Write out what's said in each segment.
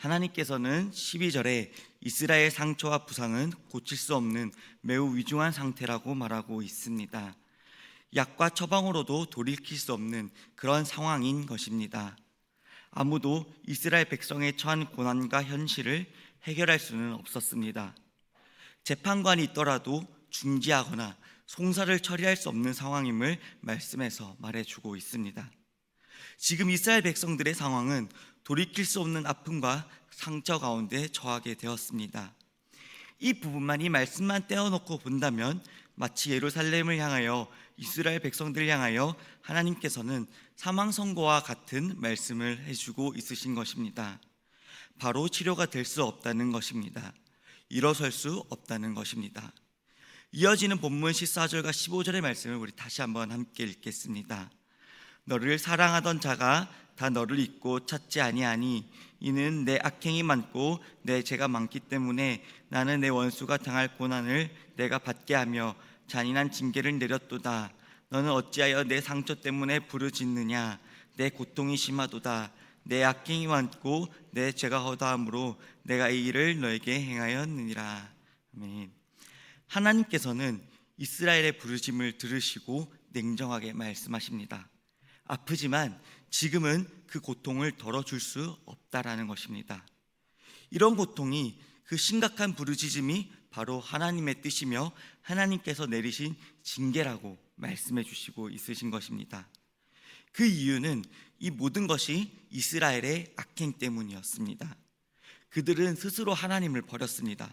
하나님께서는 12절에 이스라엘 상처와 부상은 고칠 수 없는 매우 위중한 상태라고 말하고 있습니다. 약과 처방으로도 돌이킬 수 없는 그런 상황인 것입니다. 아무도 이스라엘 백성의 처한 고난과 현실을 해결할 수는 없었습니다. 재판관이 있더라도 중지하거나 송사를 처리할 수 없는 상황임을 말씀에서 말해주고 있습니다. 지금 이스라엘 백성들의 상황은 돌이킬 수 없는 아픔과 상처 가운데 처하게 되었습니다. 이 부분만 이 말씀만 떼어놓고 본다면 마치 예루살렘을 향하여 이스라엘 백성들을 향하여 하나님께서는 사망 선고와 같은 말씀을 해주고 있으신 것입니다. 바로 치료가 될 수 없다는 것입니다. 일어설 수 없다는 것입니다. 이어지는 본문 14절과 15절의 말씀을 우리 다시 한번 함께 읽겠습니다. 너를 사랑하던 자가 다 너를 잊고 찾지 아니하니 이는 내 악행이 많고 내 죄가 많기 때문에 나는 내 원수가 당할 고난을 내가 받게 하며 잔인한 징계를 내렸도다. 너는 어찌하여 내 상처 때문에 부르짖느냐? 내 고통이 심하도다. 내 악행이 많고 내 죄가 허다함으로 내가 이 일을 너에게 행하였느니라. 아멘. 하나님께서는 이스라엘의 부르심을 들으시고 냉정하게 말씀하십니다. 아프지만 지금은 그 고통을 덜어줄 수 없다라는 것입니다. 이런 고통이 그 심각한 부르짖음이 바로 하나님의 뜻이며 하나님께서 내리신 징계라고 말씀해 주시고 있으신 것입니다. 그 이유는 이 모든 것이 이스라엘의 악행 때문이었습니다. 그들은 스스로 하나님을 버렸습니다.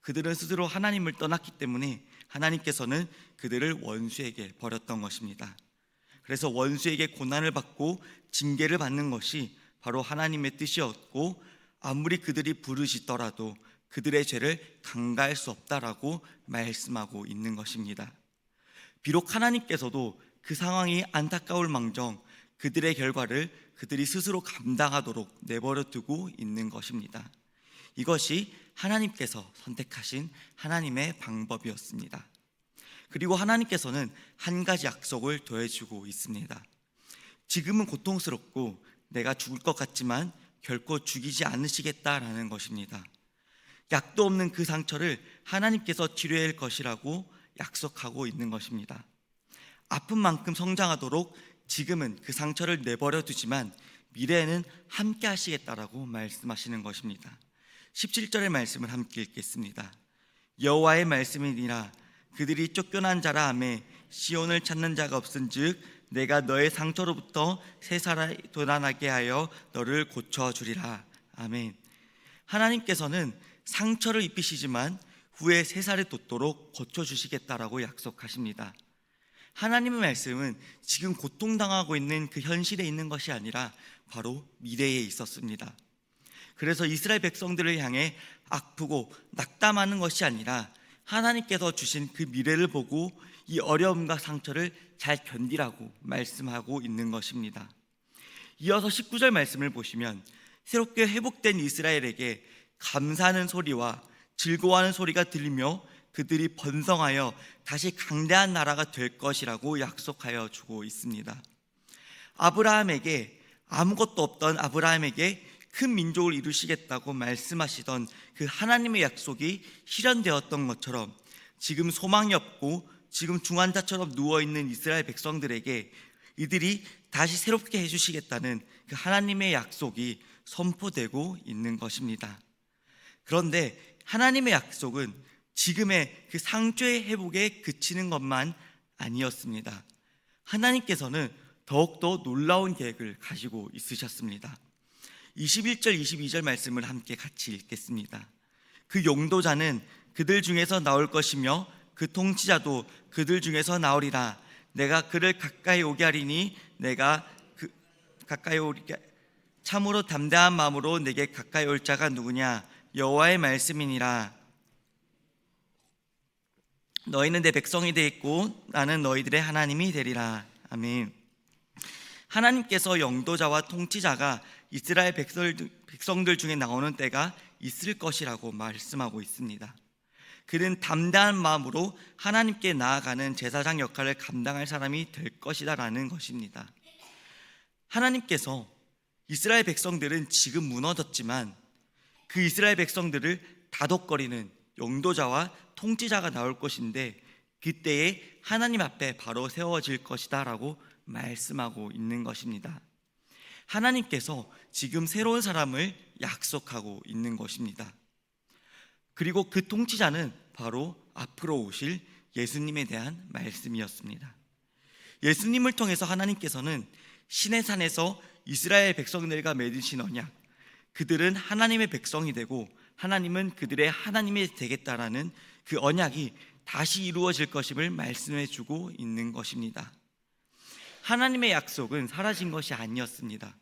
그들은 스스로 하나님을 떠났기 때문에 하나님께서는 그들을 원수에게 버렸던 것입니다. 그래서 원수에게 고난을 받고 징계를 받는 것이 바로 하나님의 뜻이었고 아무리 그들이 부르짖더라도 그들의 죄를 강가할 수 없다라고 말씀하고 있는 것입니다. 비록 하나님께서도 그 상황이 안타까울 망정 그들의 결과를 그들이 스스로 감당하도록 내버려 두고 있는 것입니다. 이것이 하나님께서 선택하신 하나님의 방법이었습니다. 그리고 하나님께서는 한 가지 약속을 더해주고 있습니다. 지금은 고통스럽고 내가 죽을 것 같지만 결코 죽이지 않으시겠다라는 것입니다. 약도 없는 그 상처를 하나님께서 치료할 것이라고 약속하고 있는 것입니다. 아픈 만큼 성장하도록 지금은 그 상처를 내버려 두지만 미래에는 함께 하시겠다라고 말씀하시는 것입니다. 17절의 말씀을 함께 읽겠습니다. 여호와의 말씀이니라 그들이 쫓겨난 자라 하매 시온을 찾는 자가 없은즉 내가 너의 상처로부터 새 살아 돋아나게 하여 너를 고쳐 주리라. 아멘. 하나님께서는 상처를 입히시지만 후에 새 살이 돋도록 고쳐 주시겠다라고 약속하십니다. 하나님의 말씀은 지금 고통당하고 있는 그 현실에 있는 것이 아니라 바로 미래에 있었습니다. 그래서 이스라엘 백성들을 향해 아프고 낙담하는 것이 아니라 하나님께서 주신 그 미래를 보고 이 어려움과 상처를 잘 견디라고 말씀하고 있는 것입니다. 이어서 19절 말씀을 보시면 새롭게 회복된 이스라엘에게 감사하는 소리와 즐거워하는 소리가 들리며 그들이 번성하여 다시 강대한 나라가 될 것이라고 약속하여 주고 있습니다. 아브라함에게 아무것도 없던 아브라함에게 큰 민족을 이루시겠다고 말씀하시던 그 하나님의 약속이 실현되었던 것처럼 지금 소망이 없고 지금 중환자처럼 누워 있는 이스라엘 백성들에게 이들이 다시 새롭게 해 주시겠다는 그 하나님의 약속이 선포되고 있는 것입니다. 그런데 하나님의 약속은 지금의 그 상죄의 회복에 그치는 것만 아니었습니다. 하나님께서는 더욱더 놀라운 계획을 가지고 있으셨습니다. 21절, 22절 말씀을 함께 같이 읽겠습니다. 그 용도자는 그들 중에서 나올 것이며 그 통치자도 그들 중에서 나오리라. 내가 그를 가까이 오게 하리니 내가 그 가까이 오게 참으로 담대한 마음으로 내게 가까이 올 자가 누구냐? 여호와의 말씀이니라. 너희는 내 백성이 되있고 나는 너희들의 하나님이 되리라. 아멘. 하나님께서 영도자와 통치자가 이스라엘 백성들 중에 나오는 때가 있을 것이라고 말씀하고 있습니다. 그는 담대한 마음으로 하나님께 나아가는 제사장 역할을 감당할 사람이 될 것이다라는 것입니다. 하나님께서 이스라엘 백성들은 지금 무너졌지만 그 이스라엘 백성들을 다독거리는 영도자와 통치자가 나올 것인데 그때에 하나님 앞에 바로 세워질 것이다라고 말씀하고 있는 것입니다. 하나님께서 지금 새로운 사람을 약속하고 있는 것입니다. 그리고 그 통치자는 바로 앞으로 오실 예수님에 대한 말씀이었습니다. 예수님을 통해서 하나님께서는 신의 산에서 이스라엘 백성들과 맺으신 언약, 그들은 하나님의 백성이 되고 하나님은 그들의 하나님이 되겠다라는 그 언약이 다시 이루어질 것임을 말씀해 주고 있는 것입니다. 하나님의 약속은 사라진 것이 아니었습니다.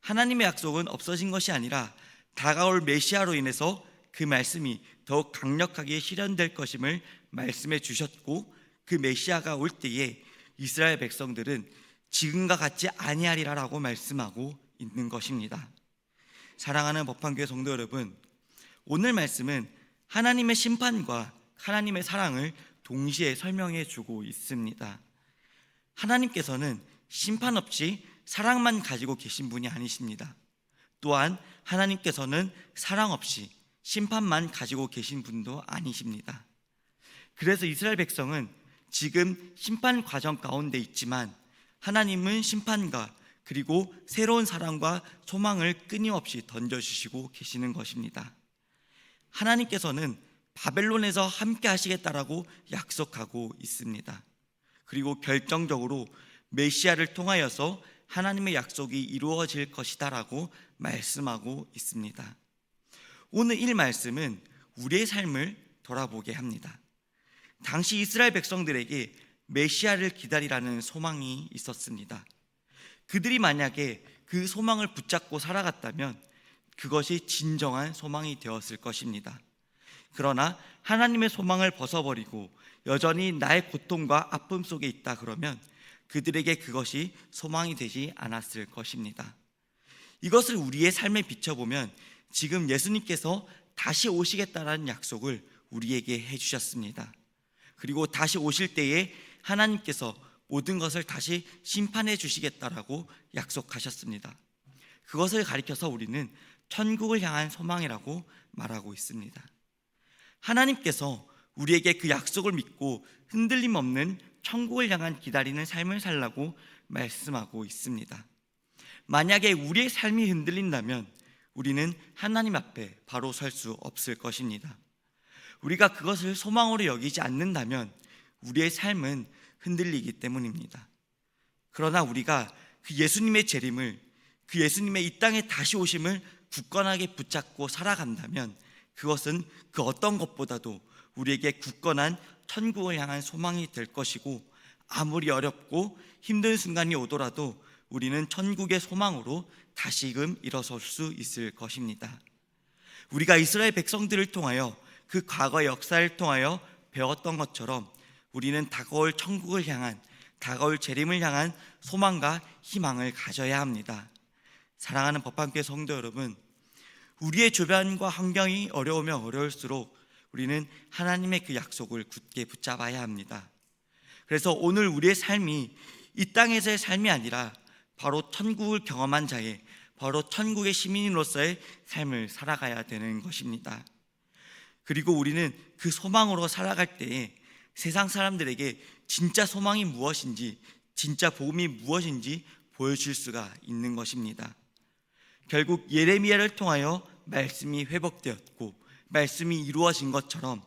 하나님의 약속은 없어진 것이 아니라 다가올 메시아로 인해서 그 말씀이 더욱 강력하게 실현될 것임을 말씀해 주셨고 그 메시아가 올 때에 이스라엘 백성들은 지금과 같이 아니하리라라고 말씀하고 있는 것입니다. 사랑하는 법한교회 성도 여러분, 오늘 말씀은 하나님의 심판과 하나님의 사랑을 동시에 설명해 주고 있습니다. 하나님께서는 심판 없이 사랑만 가지고 계신 분이 아니십니다. 또한 하나님께서는 사랑 없이 심판만 가지고 계신 분도 아니십니다. 그래서 이스라엘 백성은 지금 심판 과정 가운데 있지만 하나님은 심판과 그리고 새로운 사랑과 소망을 끊임없이 던져주시고 계시는 것입니다. 하나님께서는 바벨론에서 함께 하시겠다라고 약속하고 있습니다. 그리고 결정적으로 메시아를 통하여서 하나님의 약속이 이루어질 것이다라고 말씀하고 있습니다. 오늘 이 말씀은 우리의 삶을 돌아보게 합니다. 당시 이스라엘 백성들에게 메시아를 기다리라는 소망이 있었습니다. 그들이 만약에 그 소망을 붙잡고 살아갔다면 그것이 진정한 소망이 되었을 것입니다. 그러나 하나님의 소망을 벗어버리고 여전히 나의 고통과 아픔 속에 있다 그러면 그들에게 그것이 소망이 되지 않았을 것입니다. 이것을 우리의 삶에 비춰보면 지금 예수님께서 다시 오시겠다라는 약속을 우리에게 해주셨습니다. 그리고 다시 오실 때에 하나님께서 모든 것을 다시 심판해 주시겠다라고 약속하셨습니다. 그것을 가리켜서 우리는 천국을 향한 소망이라고 말하고 있습니다. 하나님께서 우리에게 그 약속을 믿고 흔들림 없는 천국을 향한 기다리는 삶을 살라고 말씀하고 있습니다. 만약에 우리의 삶이 흔들린다면 우리는 하나님 앞에 바로 설 수 없을 것입니다. 우리가 그것을 소망으로 여기지 않는다면 우리의 삶은 흔들리기 때문입니다. 그러나 우리가 그 예수님의 재림을 그 예수님의 이 땅에 다시 오심을 굳건하게 붙잡고 살아간다면 그것은 그 어떤 것보다도 우리에게 굳건한 천국을 향한 소망이 될 것이고 아무리 어렵고 힘든 순간이 오더라도 우리는 천국의 소망으로 다시금 일어설 수 있을 것입니다. 우리가 이스라엘 백성들을 통하여 그 과거 역사를 통하여 배웠던 것처럼 우리는 다가올 천국을 향한 다가올 재림을 향한 소망과 희망을 가져야 합니다. 사랑하는 법한교회 성도 여러분, 우리의 주변과 환경이 어려우면 어려울수록 우리는 하나님의 그 약속을 굳게 붙잡아야 합니다. 그래서 오늘 우리의 삶이 이 땅에서의 삶이 아니라 바로 천국을 경험한 자의 바로 천국의 시민으로서의 삶을 살아가야 되는 것입니다. 그리고 우리는 그 소망으로 살아갈 때에 세상 사람들에게 진짜 소망이 무엇인지, 진짜 복음이 무엇인지 보여줄 수가 있는 것입니다. 결국 예레미야를 통하여 말씀이 회복되었고 말씀이 이루어진 것처럼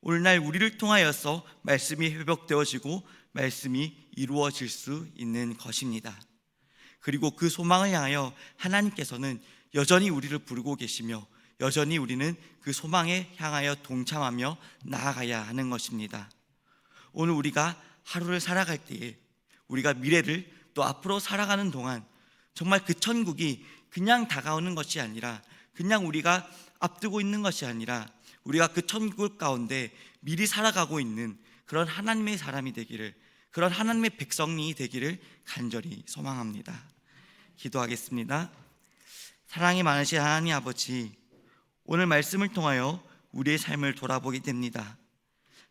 오늘날 우리를 통하여서 말씀이 회복되어지고 말씀이 이루어질 수 있는 것입니다. 그리고 그 소망을 향하여 하나님께서는 여전히 우리를 부르고 계시며 여전히 우리는 그 소망에 향하여 동참하며 나아가야 하는 것입니다. 오늘 우리가 하루를 살아갈 때에 우리가 미래를 또 앞으로 살아가는 동안 정말 그 천국이 그냥 다가오는 것이 아니라 그냥 우리가 앞두고 있는 것이 아니라 우리가 그 천국 가운데 미리 살아가고 있는 그런 하나님의 사람이 되기를 그런 하나님의 백성이 되기를 간절히 소망합니다. 기도하겠습니다. 사랑이 많으신 하나님 아버지, 오늘 말씀을 통하여 우리의 삶을 돌아보게 됩니다.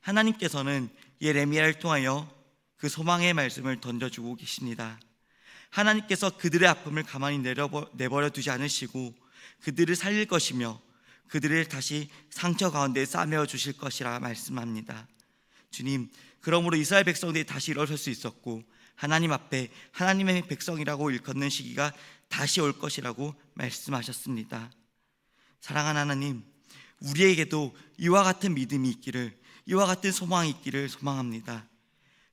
하나님께서는 예레미야를 통하여 그 소망의 말씀을 던져주고 계십니다. 하나님께서 그들의 아픔을 가만히 내버려 두지 않으시고 그들을 살릴 것이며 그들을 다시 상처 가운데 싸매어 주실 것이라 말씀합니다. 주님, 그러므로 이스라엘 백성들이 다시 일어설 수 있었고 하나님 앞에 하나님의 백성이라고 일컫는 시기가 다시 올 것이라고 말씀하셨습니다. 사랑하는 하나님, 우리에게도 이와 같은 믿음이 있기를, 이와 같은 소망이 있기를 소망합니다.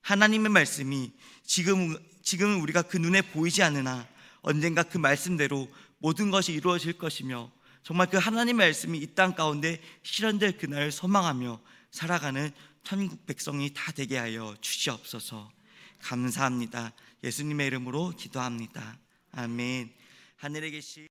하나님의 말씀이 지금 지금은 우리가 그 눈에 보이지 않으나 언젠가 그 말씀대로 모든 것이 이루어질 것이며 정말 그 하나님의 말씀이 이 땅 가운데 실현될 그날을 소망하며 살아가는 천국 백성이 다 되게 하여 주시옵소서. 감사합니다. 예수님의 이름으로 기도합니다. 아멘. 하늘에 계신